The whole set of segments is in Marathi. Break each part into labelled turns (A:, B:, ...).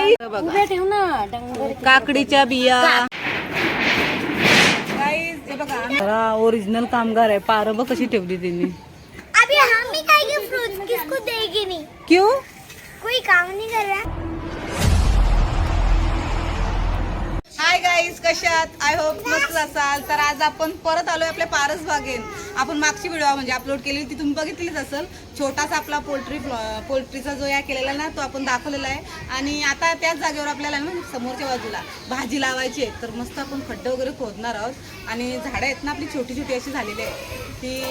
A: इकडे बघा.
B: ठेव ना
A: काकडीच्या बिया. ओरिजिनल कामगार आहे. पार बघ कशी ठेवली त्यांनी
C: अभी हम ही खाएंगे फ्रूट किसको देगी नहीं?
A: क्यों?
C: कोई काम नहीं कर रहा.
A: हाय गाईज कशात आय होप मस्त असाल. तर आज आपण परत आलोय आपल्या पारस बागेन आपण मागची व्हिडिओ म्हणजे अपलोड केली ती तुम्ही बघितलीच असेल. छोटासा आपला पोल्ट्री पोल्ट्रीचा जो या केलेला ना तो आपण दाखवलेला आहे. आणि आता त्याच जागेवर आपल्याला ना समोरच्या बाजूला भाजी लावायची आहे. तर मस्त आपण खड्डे वगैरे खोदणार आहोत. आणि झाडं आहेत ना आपली छोटी छोटी अशी झालेली आहे ती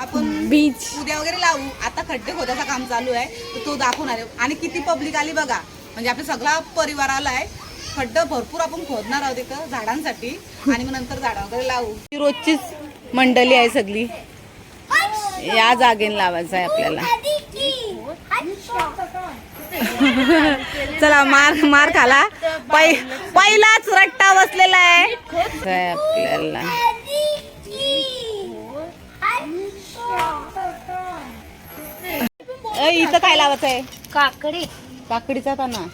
A: आपण
B: बीज
A: उद्या वगैरे लावू. आता खड्डे खोदायचं काम चालू आहे. तर तो दाखवणार आहे. आणि किती पब्लिक आली बघा. म्हणजे आपला सगळा परिवार आलाय. खड्डे भरपूर आपण खोदणार आहोत इथं झाडांसाठी. आणि मग नंतर झाडं वगैरे लावू. ही रोजचीच मंडळी आहे सगळी. या जागेन लावायचं आहे आपल्याला. चला मार मार खाला. पै पहिलाच रट्टा बसलेला आहे. आपल्याला. इथं काय लावायचं आहे
B: काकडी.
A: काकडीचा पाना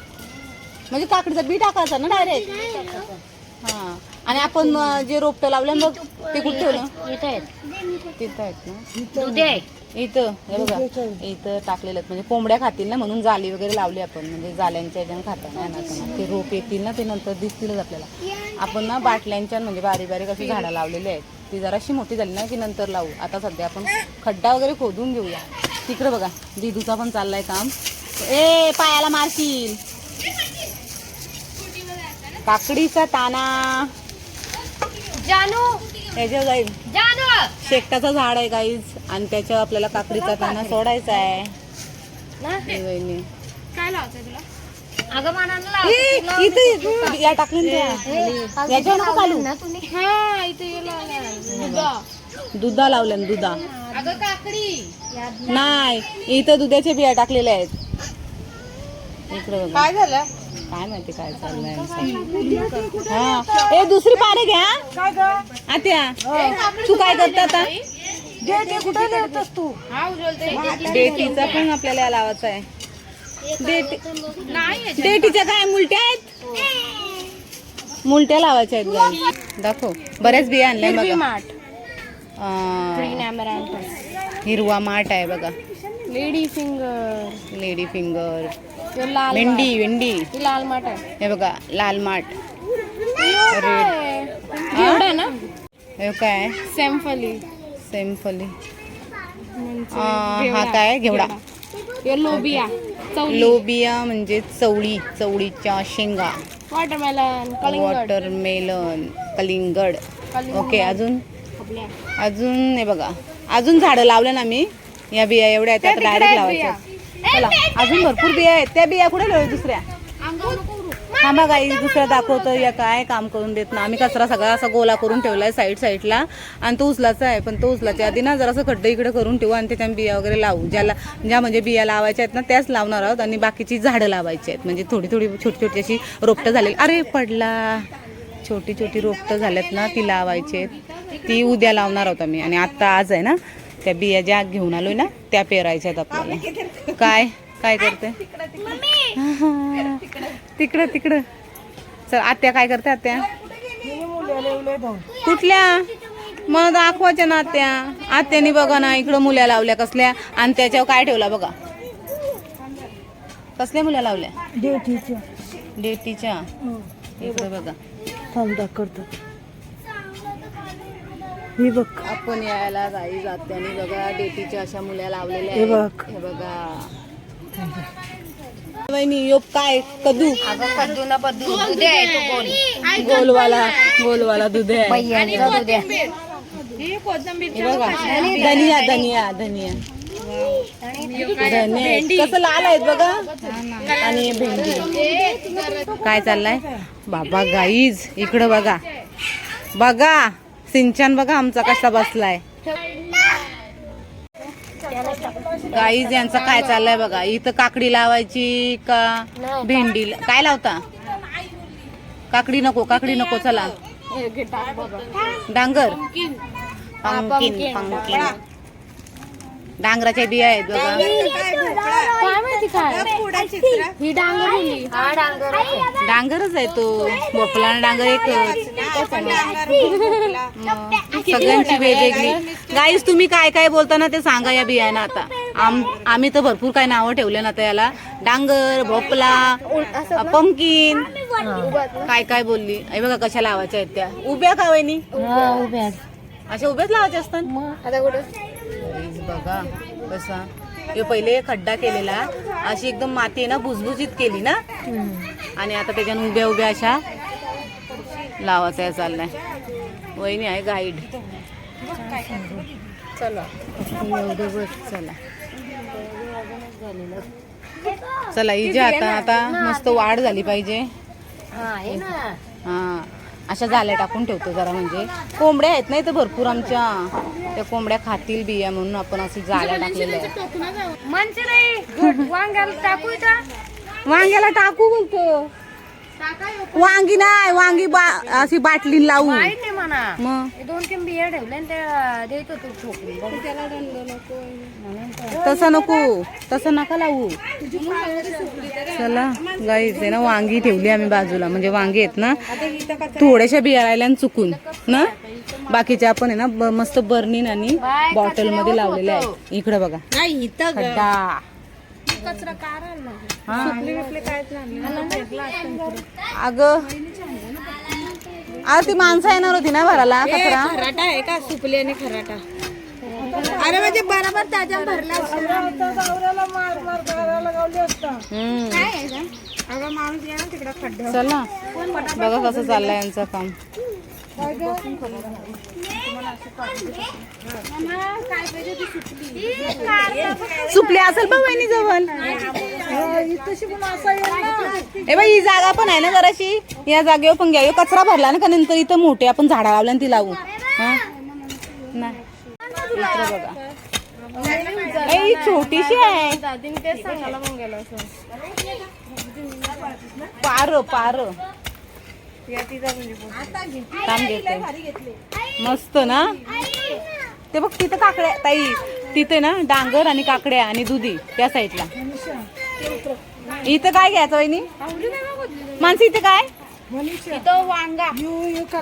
A: म्हणजे काकडीचा बी टाकायचा ना डायरेक्ट हा. आणि आपण जे रोपटं लावलं बघ ते कुठे ठेवलं? तिथं आहेत ना? इथं. हे बघा. इथं टाकलेलं म्हणजे कोंबड्या खातील ना म्हणून जाली वगैरे लावली आपण. म्हणजे जाल्यांच्या ह्याच्यानं खाता नाही ना ते रोप येतील ना ते नंतर दिसतीलच आपल्याला. आपण ना बाटल्यांच्या म्हणजे बारीक बारीक अशी झाडं लावलेली आहेत. ती जराशी मोठी झाली ना की नंतर लावू. आता सध्या आपण खड्डा वगैरे खोदून घेऊया. तिकडे बघा. दिदूचा पण चाललाय काम. ए पायाला मारशील. काकडीचा ताना.
B: जानू.
A: त्याच्यावर जाईल
B: जानू.
A: शेकटाचं झाड आहे गाईज आणि त्याच्यावर आपल्याला काकडीचा ताना सोडायचा आहे.
B: ना
A: हे. वहिनी.
B: अगं मानानं
A: ए,
B: लाव
A: इथे इथे या. टाकलं ना त्या. याच्यावर नको घालू
B: ना तुम्ही? हा इथे
A: दुधा. लावल्या ना, दुधा.
B: अगं काकडी.
A: नाही इथं दुधाच्या बिया टाकलेल्या आहेत. इकडे बघा.
B: काय झालं?
A: काय माहिती काय चाललंय. हा. ए दुसरी पारे घ्या आत्या तू काय करता आता?
B: तू
A: डेटीचा पण आपल्याला लावायचा आहे. डेटी डेटीच्या काय मुलट्या आहेत? मुलट्या लावायच्या आहेत दाखव. बऱ्याच बिया आणल्या बघा.
B: माठ.
A: हिरवा माठ आहे बघा.
B: लेडी फिंगर
A: लेडी फिंगर
B: ते लाल
A: भेंडी भेंडी.
B: ती लाल माठ आहे.
A: हे बघा लाल माठ.
B: एवढा ना?
A: हे काय?
B: सॅम्फली.
A: सेमफली.
B: म्हणजे
A: हा काय? घेवडा.
B: हे लोबिया. चवली
A: लोबिया म्हणजे चवळी. चवळीच्या शेंगा.
B: वॉटरमेलन कलिंगड.
A: वॉटरमेलन कलिंगड.
B: कलिंगड.
A: ओके अजून?
B: आपल्या.
A: अजून हे बघा. अजून झाडं लावलं ना मी? या बिया एवढ्या आहेत त्या
B: त्या
A: डायरेक्ट
B: तिकडे
A: लावायच्या
B: आहेत.
A: चला अजून भरपूर बिया आहेत. त्या बिया कुठे लावल्या दुसऱ्या? थांबा गाई दुसऱ्या दाखवतो. या काय काम करून देत ना आम्ही कचरा सगळा असा गोला करून ठेवलाय साईड साईडला आणि तो उचलाचा आहे पण तो उचलाच्या आधी ना जरासं खड्डे इकडे करून ठेवू आणि त्याच्या बिया वगैरे लावू. ज्याला ज्या म्हणजे बिया लावायच्या आहेत ना त्याच लावणार आहोत आणि बाकीची झाडं लावायची आहेत. म्हणजे थोडी थोडी छोटी छोटी अशी रोपटं झालेली. अरे पडला. छोटी छोटी रोपटं झाल्यात ना ती लावायची आहेत. ती उद्या लावणार आहोत आम्ही. आणि आत्ता आज आहे ना त्या बिया ज्या घेऊन आलोय ना त्या पेरायच्या आहेत? आपल्याला काय? काय करते? तिकडं तिकडं. चल आत्या काय करते आत्या? कुठल्या? मग दाखवायच्या ना आत्या. आत्यानी बघा ना इकडं मुल्या लावल्या कसल्या. आणि त्याच्यावर काय ठेवला बघा. कसल्या मुल्या लावल्या? डेटीच्या. इकडे बघा.
D: ही बघ.
A: आपण यायला गाई जात्याने बघा डेटीच्या अशा मुल्या लावलेल्या आहेत. हे बघा. वहिनी यो काय? कदू.
B: अगं कद्दू ना पद्दू दुधे आहे तो गोल.
A: गोलवाला गोलवाला दूध आहे.
B: बैयांचा दुधे
A: हे बघा. धनिया धनिया धनिया. धनिया कसं लाल आहेत बघा. आणि हे भेंडी काय चाललंय? बाबा गाईज इकडं बघा. बघा. सिंचन बघा आमचा कसा बसलाय. गाईज यांचा काय चाललंय बघा? इथं काकडी लावायची का भेंडी? काय लावता? काकडी नको काकडी नको चला. डांगर? Pumpkin pumpkin. डांगराच्या बिया आहेत बघा.
B: काय माहिती काय ही डांगरली हा डांगर
A: डांगरच आहे तो. आणि डांगर एकच. सगळ्यांची वेगवेगळी. गाईस तुम्ही काय काय बोलताना ते सांगा या बियाणं आता. आम आम्ही तर भरपूर काय नावं ठेवले ना याला. डांगर भोपला पंकीन. काय काय बोलली? हे बघा कशा लावायच्या आहेत त्या. उभ्या का वहिनी?
B: उभ्या.
A: अशा उभ्याच लावायच्या असतात?
B: आता कुठं?
A: बघा कसा. हे पहिले खड्डा केलेला. अशी एकदम माती आहे ना भुसभुशीत केली ना? आणि आता त्याच्यानं उभ्या उभ्या अशा लावायचा आहे चाललाय. वहिनी आहे गाईड
B: चला.
A: चला. चला आता आता मस्त वाढ झाली पाहिजे.
B: हा
A: हा अशा जाल्या टाकून ठेवतो जरा म्हणजे. कोंबड्या आहेत नाही तर भरपूर आमच्या. त्या कोंबड्या खातील बिया म्हणून आपण अशी जाल्या टाकलेल्या आहेत.
B: म्हणते नाही वांग्याला टाकू
A: वांग्याला टाकू म्हणतो वांगी नाही वांगी बा अशी बाटली लावू
B: माहीत नाही म्हणा.
A: मग.
B: हे दोन तीन बिया ठेवले आणि त्या देत त्याला दंड नको
A: तसं नको तसं नका लावू. चला गाईच आहे ना वांगी ठेवली आम्ही बाजूला. म्हणजे वांगी आहेत ना थोड्याशा बिया राहिल्या आणि चुकून ना? बाकीच्या आपण आहे ना ब- मस्त बर्निन आणि बॉटलमध्ये लावलेल्या आहे इकडे बघा. खड्डा.
B: कचरा कारण
A: हा.
B: काय
A: अग. आज ती माणसं येणार होती ना भराला कचरा?
B: खराटा आहे का? सुपली आणि खराटा. अरे म्हणजे बरोबर त्याच्या भरला
A: हम्म.
B: अगं माणूस या ना तिकडं खड्डा.
A: चला बघा कसं चाललंय यांचं काम. सुपली असेल बघ वहिनी जवळ. ए बाई ही जागा पण आहे ना जराशी? या जागेवर पण घ्यावी कचरा भरला ना का नंतर इथं मोठे? आपण झाडा लावल्या आणि ती लावू. हा? नाही. बघा ही छोटीशी आहे.
B: दादीने सांगायला मग गेलो
A: पार पार. काम घेते. मस्त ना? ते बघ तिथं काकड्या ताई तिथे ना डांगर आणि काकड्या आणि दुधी त्या साईडला. इथं काय घ्यायचं वहिनी? माणसं इथे काय?
B: वांगा.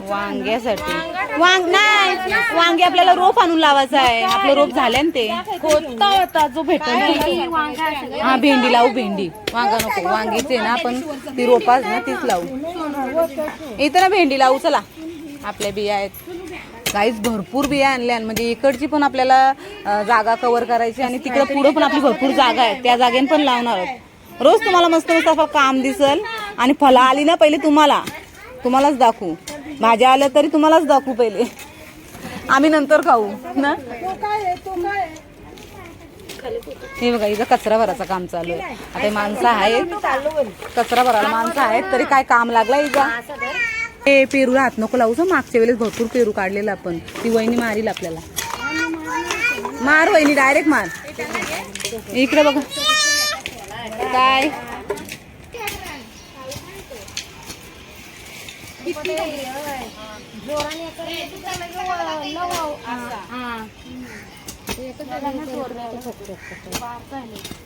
A: वांग्यासाठी. वांग नाही वांगे आपल्याला रोप आणून लावायचं आहे. आपलं रोप झालंय ना ते. होता जो
B: वांगा
A: हा भेंडी लावू भेंडी. वांगा नको. वांगीचे ना आपण ती रोपाच ना तीच लावू. इथं ना भेंडी लावू चला. आपल्या बिया आहेत. काहीच भरपूर बिया आणल्या म्हणजे इकडची पण आपल्याला जागा कव्हर करायची आणि तिकडं पुढं पण आपली भरपूर जागा आहे त्या जागेन पण लावणार आहोत. रोज तुम्हाला मस्त मस्त असं काम दिसल आणि फळं आली ना पहिले तुम्हाला. तुम्हालाच दाखवू. भाज्या आल्या तरी तुम्हालाच दाखवू पहिले. आम्ही नंतर खाऊ ना? हे बघा इथं कचरा भरायचं काम चालू आहे. आता हे माणसं आहेत. कचरा भरायला माणसं आहेत तरी काय काम लागला इजा हे पेरूला हात नको लावू मागच्या वेळेस भरपूर पेरू काढलेला आपण. ती वहिनी मारील आपल्याला. मार वहिनी डायरेक्ट मार. इकडे बघा. काय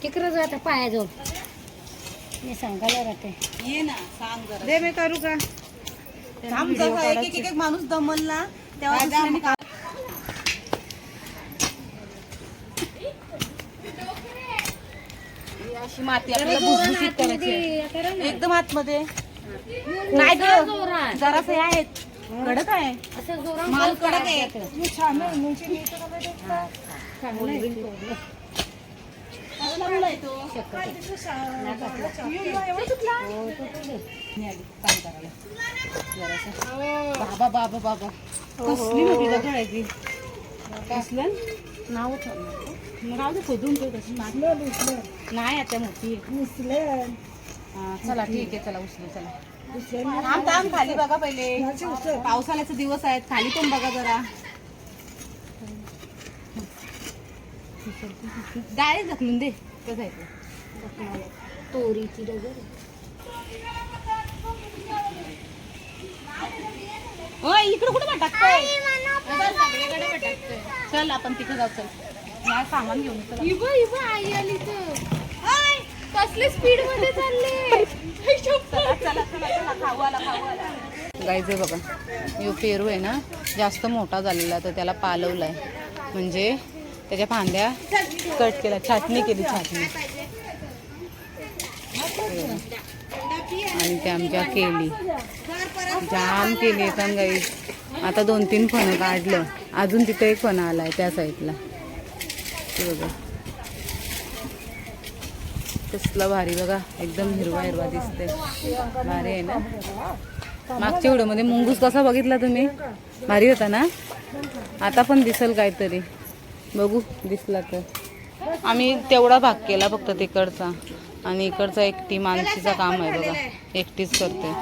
B: तिकडं जात पायाजवळ मी सांगायला राहते.
A: ये ना सांग जरा दे मी करू का थांब जरा, एक एक- एक एक माणूस दमल ना तेव्हा दुसऱ्याने काम- ही अशी माती आपल्याला भुसभुशीत करायची. एकदम आतमध्ये. नाही ग जरासे आहेत. कडक आहे. माल कडक आहे. करायला. जरासं. बाबा बाबा बाबा. कसली मोठी दगड आहे ती. कसलं? नाव राहू दे खोदून ठेव तशी. नाही आता मोठी. आहे. हा, चला ठीक आहे चला उचलू चला. थांब थांब खाली बघा पहिले. पावसाळ्याचे दिवस आहेत खाली पण बघा जरा. डायरेक्ट ढकलून दे. कसं आहे ते.
B: तोरीची डगर.
A: ओय इकडे कुठे टाकतोय चल आपण तिकडे जाऊ चल. या सामान घेऊन चला.
B: इबा इबा आई आली तर. कसले स्पीडमध्ये चालले
A: गाईचे बघा यो पेरू आहे ना जास्त मोठा झालेला तर त्याला पालवलाय. म्हणजे त्याच्या फांद्या कट केल्या छाटणी केली छाटणी. आणि ते आमच्या केली. जाम केली येतात गाई आता दोन तीन फणं काढलं. अजून तिथे एक फणं आलाय त्या साईडला. ते बघा. कसला भारी बघा. एकदम हिरवा हिरवा दिसते भारी आहे ना? मागच्या व्हिडिओमध्ये मुंगूस कसा बघितला तुम्ही? भारी होता ना? आता पण दिसल काहीतरी. बघू दिसला तर. आम्ही तेवढा भाग केला फक्त तिकडचा. आणि इकडचा एकटी माणशीचं काम आहे बघा. एकटीच करते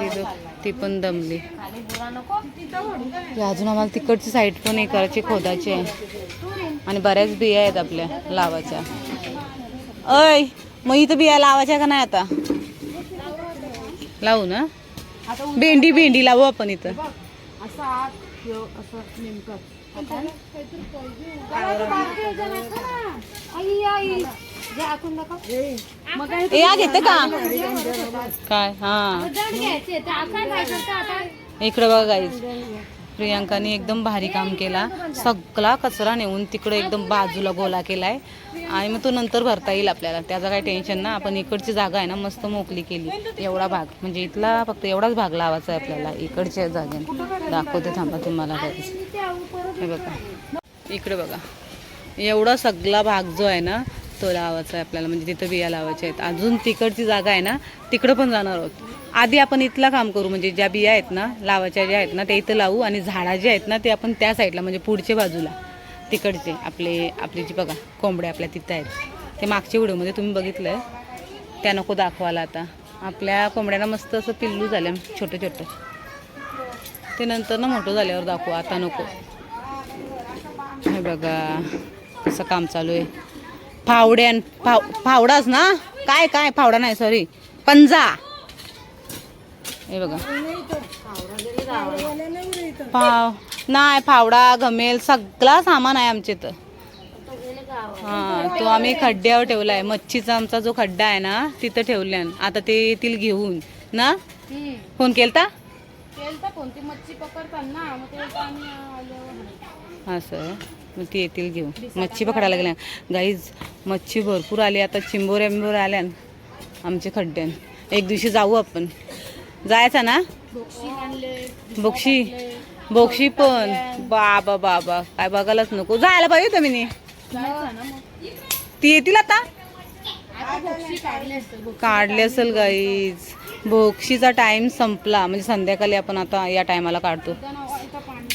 A: ती ती पण दमली. ती अजून आम्हाला तिकडची साईड पण हे करायची खोदाची आहे. आणि बऱ्याच बिया आहेत आपल्या लावाच्या. अय मग इथं बिया लावायच्या का नाही आता? लावू ना. भेंडी भेंडी लावू आपण इथं. ए या घेते का? काय? हा. इकडे बघा गाईज प्रियांकाने एकदम भारी काम केला. सगळा कचरा नेऊन तिकडे एकदम बाजूला गोला केलाय. आणि मग तो नंतर भरता येईल आपल्याला. त्याचं काही टेन्शन ना. आपण इकडची जागा आहे ना मस्त मोकळी केली. एवढा भाग. म्हणजे इथला फक्त एवढाच भाग लावायचा आहे आपल्याला. इकडच्या जागेने. दाखवते थांबा तुम्हाला. हे बघा. इकडे बघा. एवढा सगळा भाग जो आहे ना तो लावायचा आहे आपल्याला म्हणजे तिथं बिया लावायच्या आहेत. अजून तिकडची जागा आहे ना तिकडं पण जाणार आहोत. आधी आपण इथला काम करू म्हणजे ज्या बिया आहेत ना लावायच्या ज्या आहेत ना त्या इथं लावू आणि झाडा जे आहेत ना ते आपण त्या साईडला म्हणजे पुढच्या बाजूला तिकडचे आपले आपली जी बघा कोंबड्या आपल्या तिथं आहेत. ते मागच्या व्हिडिओमध्ये तुम्ही बघितलं आहे त्या नको दाखवायला आता. आपल्या कोंबड्यांना मस्त असं पिल्लू झालं छोटं छोटं. ते नंतर ना मोठं झाल्यावर दाखवू आता नको. हे बघा कसं काम चालू आहे. फावड्यान फाव फावडाच ना? काय काय फावडा नाही सॉरी पंजा हे बघा. फाव नाही फावडा घमेल सगळा सामान आहे आमच्या इथं. हा तो आम्ही खड्ड्यावर ठेवलाय. मच्छीचा आमचा जो खड्डा आहे ना तिथं ठेवलाय. आता ते येतील घेऊन. ना? फोन केलता? असं. मग ती येतील घेऊन. मच्छी पकडायला गेल्या गाईज मच्छी भरपूर आली. आता चिंबोऱ्या बिंबोऱ्या आल्या न आमच्या खड्ड्यान. एक दिवशी जाऊ आपण. जायचा ना? बोक्षी बोक्षी. पण. बाबा बाबा. काय बघायलाच नको. जायला पाहिजे तुम्ही ती येतील आता? काढले असेल गाईज बोक्षीचा टाइम संपला. म्हणजे संध्याकाळी आपण आता या टायमाला काढतो.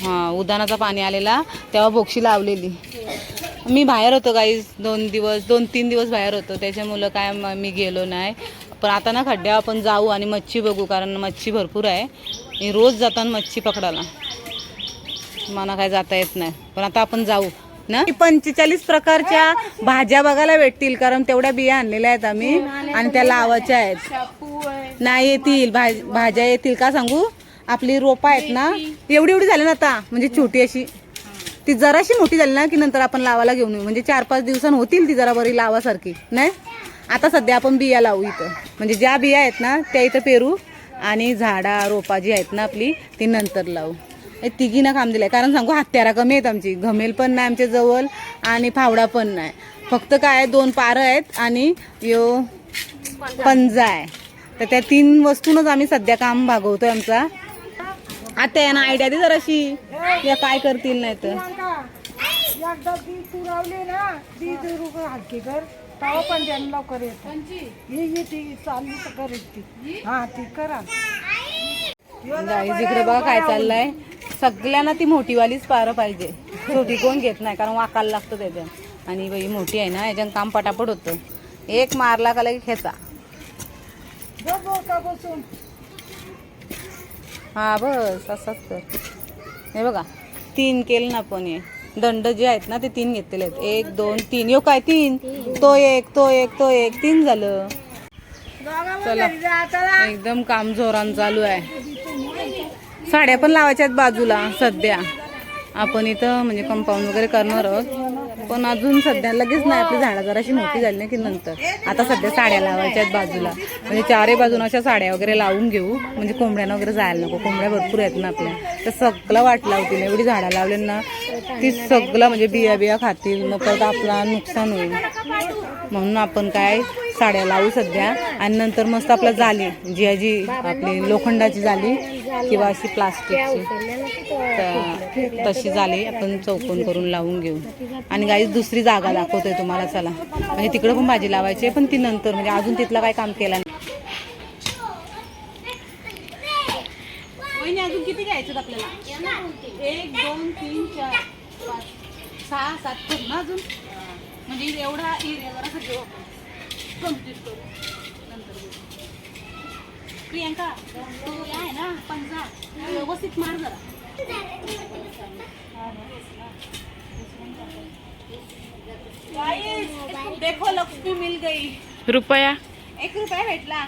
A: हा उदानाचा पाणी आलेला. तेव्हा बोक्षी लावलेली. मी बाहेर होतो गाईज दोन दिवस दोन तीन दिवस बाहेर होतो. त्याच्यामुळं काय म- गेलो नाही. पण आता ना खड्ड्या आपण जाऊ आणि मच्छी बघू कारण मच्छी भरपूर आहे. मी रोज जाताना मच्छी पकडायला. मला काय जाता येत नाही. पण आता आपण जाऊ ना? पंचेचाळीस प्रकारच्या भाज्या बघायला भेटतील कारण तेवढ्या बिया आणलेल्या आहेत आम्ही आणि त्या लावायच्या आहेत. नाही येतील भाज- भाज्या येतील का सांगू? आपली रोपं आहेत ना एवढी एवढी झाली ना आता म्हणजे छोटी अशी. ती जराशी मोठी झाली ना की नंतर आपण लावायला घेऊन येऊ. म्हणजे चार पाच दिवसांनी होतील ती जरा बरी लावासारखी नाही? आता सध्या आपण बिया लावू इथं. म्हणजे ज्या बिया आहेत ना त्या इथं पेरू आणि झाडा रोपा जी आहेत ना आपली ती नंतर लावू. हे तिघीनं काम दिलंय. कारण सांगू हत्यारा कमी आहेत आमची. घमेल पण नाही आमच्या जवळ आणि फावडा पण नाही. फक्त काय दोन पारं आहेत आणि यो पंजा आहे. तर त्या तीन वस्तूनच आम्ही सध्या काम भागवतोय आमचा. आता यांना आयडिया दे जराशी. या काय करतील नाही तर?
B: एकदा ती पुरवली ना ती जरूर हलकी कर तेव्हा पण त्यांना लवकर येत. ही येते चालली तर करेल ती. हा? ती करा.
A: गाईज इकडे बघा काय चाललंय. सगळ्यांना ती मोठीवालीच पारं पाहिजे. छोटी कोण घेत नाही कारण वाकायला लागतं त्याच्यात आणि बाई मोठी आहे ना याच्यानं काम पटापट होतं. एक मारला का लगेच खेचा. हा बस असंच तर. हे बघा तीन केलं ना आपण हे. दंड जे आहेत ना ते तीन घेतलेले आहेत. एक दोन तीन. यो काय तीन? तो एक तो एक तो एक. तीन झालं. चला. एकदम काम जोरान चालू आहे. साड्या पण लावायच्या आहेत बाजूला सध्या. आपण इथं म्हणजे कंपाऊंड वगैरे करणार आहोत. पण अजून सध्या लगेच नाही आपली झाडं जराशी मोठी झाली ना की नंतर. आता सध्या साड्या लावायच्या आहेत बाजूला. म्हणजे चारही बाजून अशा साड्या वगैरे लावून घेऊ. म्हणजे कोंबड्यांना वगैरे जायला नको. कोंबड्या भरपूर आहेत ना आपल्या. तर सगळं वाट लावतील एवढी झाडं लावले ना ती सगळं म्हणजे बिया बिया खातील. मग परत आपला नुकसान होईल. म्हणून आपण काय साड्या लावू सध्या. आणि नंतर मस्त आपलं जाली जी जी आपली लोखंडाची जाली किंवा अशी प्लास्टिकची. तर तशी जाली आपण चौकोन करून लावून घेऊ. आणि गाईज दुसरी जागा दाखवतोय तुम्हाला चला. म्हणजे तिकडं पण भाजी लावायची आहे पण ती नंतर म्हणजे अजून तिथलं काय काम केलं नाही. अजून किती घ्यायचं आपल्याला? एक दोन तीन चार पाच सहा सात ना अजून? म्हणजे एवढा एरियावर कंप्लीट करू. नंतर. प्रियांका तू आहे ना पंजा. व्यवस्थित मार जरा. देखो लक्ष्मी मिल गई.
E: रुपया.
A: एक रुपया भेटला.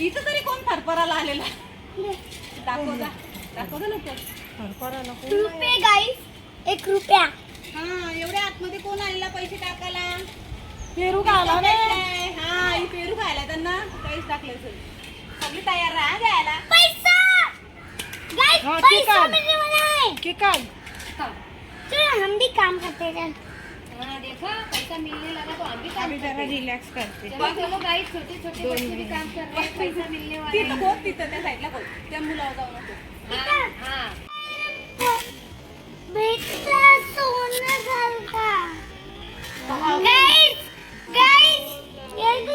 A: इथं तरी कोण थरपराला आलेला? दाखव जा. दाखव
C: रुपये गाईस एक रुपया.
A: हा एवढ्या आतमध्ये कोण आलेला पैसे टाकायला?
B: पेरू
A: हा ही पेरू खायला त्यांना काहीच टाकले असेल. सगळी तयार राहा जायला
C: पैसा! गाइस
B: हाँ, ठीक
C: पैसा
B: है।
C: मिलने वाला है
B: की काय
C: चलो हम भी काम करते हैं
B: आम्ही जरा रिलॅक्स करते.
A: तिथं खोद तिथं त्या साईडला खोद त्या मुलावर जाऊ नको.
C: भेटला सोनं घालता गाइस गाइस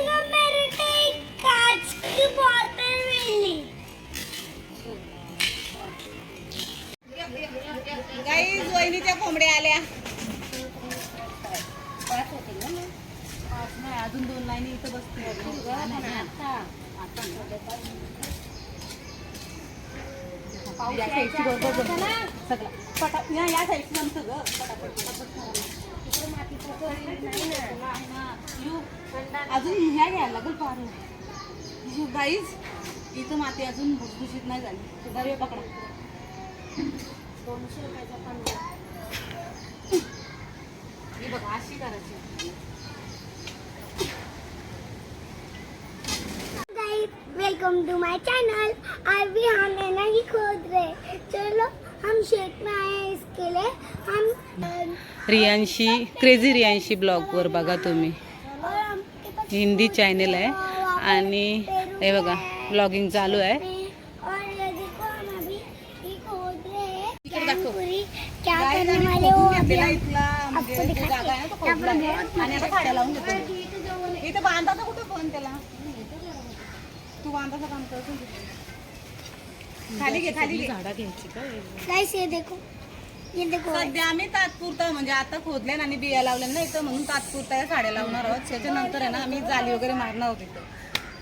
C: ये देखो मेरे को एक
A: वहिनीच्या कोंबड्या आल्या. पाच नाही अजून दोन लाईनी इथं बसते या साईडची बरोबर सगळं. पटा या या साईडची जमतं ग पटापट पटापट. अजून ह्या घ्यायला लागेल पारू गाईज इथं माती अजून भुसभुशीत नाही झाली. दरवे पकडा. दोनशे रुपयाचा पंधरा. ही बघा अशी करायची.
C: वेलकम टू माय चैनल आज भी हम नैना ही खोद रहे चलो हम शेत में आए इसके लिए. हम
A: रियांशी क्रेझी रियांशी ब्लॉगवर बघा तुम्ही. हिंदी चॅनल आहे. आणि हे बघा ब्लॉगिंग चालू आहे. तू बांधाचं काम करतो खाली घे खाली झाडा घ्यायची का
C: देखो.
A: सध्या आम्ही तात्पुरता म्हणजे आता खोदल्या आणि बिया लावल्या ना इथं म्हणून तात्पुरता या साड्या लावणार आहोत. त्याच्यानंतर आहे ना आम्ही जाली वगैरे मारणार आहोत इथं.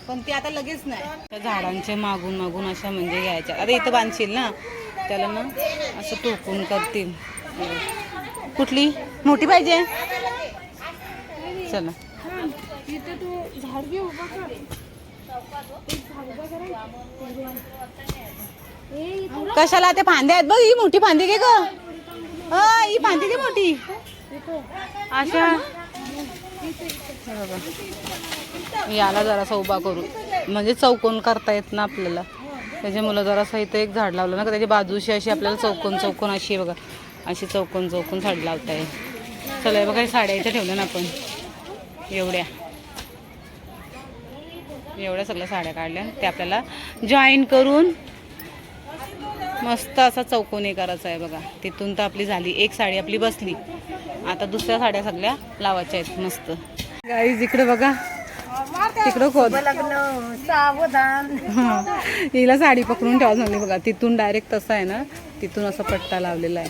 A: पण ते आता लगेच नाही. त्या झाडांचे मागून मागून अशा म्हणजे घ्यायच्या आता इथं बांधशील ना त्याला ना असं टोकून करतील. कुठली? मोठी पाहिजे? चला.
B: इथे तू झाड घे उभा कर. एक झाड उभा करा. ए इथं
A: कशाला? ते फांदे आहेत बघ ही मोठी फांदी घे ग. ही फांदी घे मोठी? अशा बघा. याला जरासा उभा करू. म्हणजे चौकोन करता येत ना आपल्याला. त्याच्या मुलं जरासा इथं एक झाड लावलं ना का त्याची बाजूशी अशी आपल्याला चौकोन चौकोन अशी बघा. अशी चौकोन चौकोन झाड लावता येईल चला बघा साड्या इथं ठेवल्या ना आपण. एवढ्या. एवढ्या सगळ्या साड्या काढल्या. ते आपल्याला जॉईन करून मस्त असा चौकोनी करायचा आहे बघा. तिथून तर आपली झाली. एक साडी आपली बसली. आता दुसऱ्या साड्या सगळ्या लावायच्या आहेत. मस्त. गाईज इकडे बघा. तिकडं खोद हा. हिला साडी पकडून ठेवा सांगली बघा. तिथून डायरेक्ट तसं आहे ना तिथून असा पट्टा लावलेला आहे.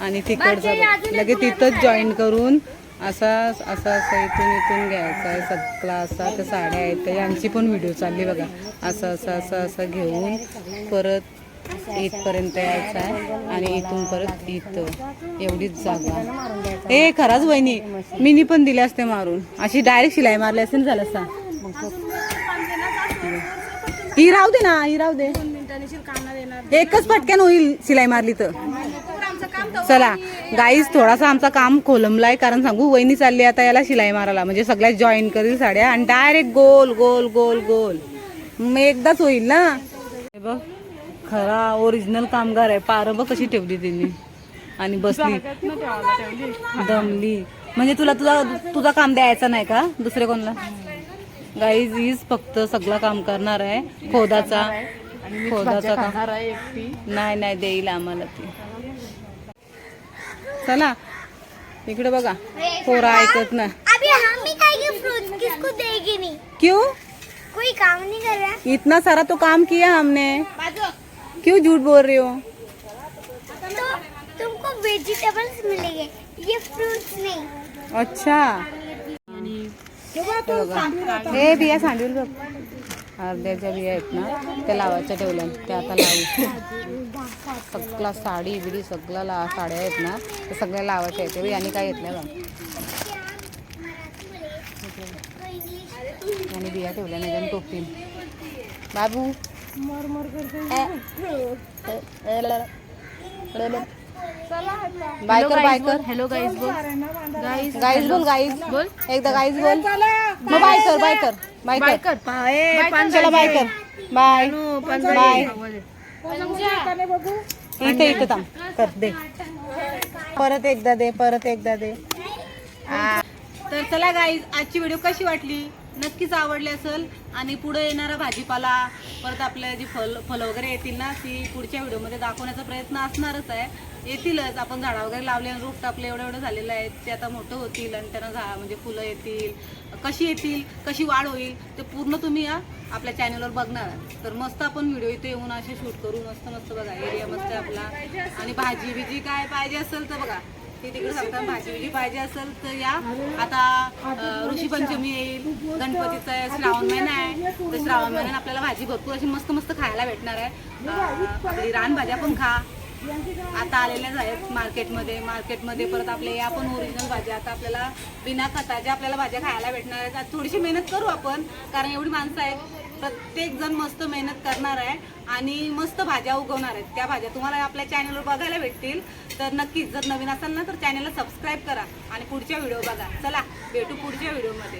A: आणि तिकडचं बघ. लगे तिथंच जॉईन करून असा असा असं इथून इथून घ्यायचा आहे. सगळा असा त्या साड्या आहेत. यांची पण व्हिडिओ चालली बघा. असं असं असं असं घेऊन परत इथपर्यंत यायचं आहे आणि इथून परत इथं एवढीच जागा. ए खराच वहिनी मिनी पण दिले असते मारून. अशी डायरेक्ट शिलाई मारली असते ना झालं असता ही राहू दे ना ही राहू दे. एकच फटक्यान होईल शिलाई मारली तर. चला गाईज थोडासा आमचा काम खोलमलाय कारण सांगू वहिनी चालली आता याला शिलाई मारायला. म्हणजे सगळ्यात जॉईन करील साड्या आणि डायरेक्ट गोल गोल गोल गोल. मग एकदाच होईल ना. बघ. खरा ओरिजिनल कामगार आहे. पारं बघ कशी ठेवली तिने? आणि बसली. दमली. म्हणजे तुला तुझा तुझा काम द्यायचा नाही का? दुसरे कोणाला? गाईज हीच फक्त सगळं काम करणार आहे. खोदाचा. खोदाचा काम. नाही नाही देईल आम्हाला ती. चला. इकडे बघा. पोरा ऐकत ना
C: अभी हम खाएंगे फ्रूट किसको देगी नहीं
A: क्यों?
C: कोई काम नहीं कर. रहा
A: इतना सारा तो काम किया हमने. क्यों झूठ बोल रहे हो?
C: तो तुमको वेजिटेबल्स मिलेंगे ये फ्रूट्स नहीं।
A: अच्छा। हे बघा. हे बिया सांडूल बघ अर्ध्याच्या बिया आहेत ना त्या लावायच्या ठेवल्या त्या आता लावू. सगळा साडी बिडी ला साड्या आहेत ना त्या सगळ्या लावायच्या आहेत आणि काय घेतल्या बघ. आणि बिया ठेवल्या नाही टोपी. बाबू बायकर बायकर
D: हॅलो गाईज बोल.
A: गाईज बोल गाईज बोल. एकदा गाईज बोल. मग बायकर बायकर बायकर चला बायकर बाय. बाय.
B: बघू?
A: इथे इथे थांब. कर दे. परत एकदा दे परत एकदा दे. तर चला गाईज आजची व्हिडिओ कशी वाटली? नक्कीच आवडली असेल. आणि पुढे येणारा भाजीपाला परत आपल्या जी फल फलं वगैरे येतील ना ती पुढच्या व्हिडिओमध्ये दाखवण्याचा प्रयत्न असणारच आहे. येतीलच. आपण झाडं वगैरे लावले आणि रोप टाकले एवढं एवढं झालेलं आहे. ते आता मोठं होतील आणि त्यांना झा म्हणजे फुलं येतील. कशी येतील कशी वाढ होईल ते पूर्ण तुम्ही या आपल्या चॅनलवर बघणार तर मस्त आपण व्हिडिओ इथे येऊन असे शूट करू. मस्त मस्त बघा. एरिया मस्त आपला. आणि भाजी बिजी काय पाहिजे असेल तर बघा. ते तिकडे सांगतात भाजी बिजी पाहिजे असेल तर या. आता ऋषी ऋषीपंचमी येईल गणपतीचा आहे, श्रावण महिना आहे. तर श्रावण महिन्यात आपल्याला भाजी भरपूर अशी मस्त मस्त खायला भेटणार आहे. आपली रानभाज्या पण खा. आता आलेल्याच आहेत मार्केटमध्ये. मार्केटमध्ये परत आपले या पण ओरिजिनल भाज्या. आता आपल्याला बिना खताच्या आपल्याला भाज्या खायला भेटणार आहेत. थोडीशी मेहनत करू आपण कारण एवढी माणसं आहेत. प्रत्येक जण मस्त मेहनत करणार आहे आणि मस्त भाज्या उगवणार आहेत. त्या भाज्या तुम्हाला आपल्या चॅनलवर बघायला भेटतील. तर नक्कीच जर नवीन असाल ना तर चॅनलला सबस्क्राईब करा आणि पुढच्या व्हिडिओ बघा. चला भेटू पुढच्या व्हिडिओमध्ये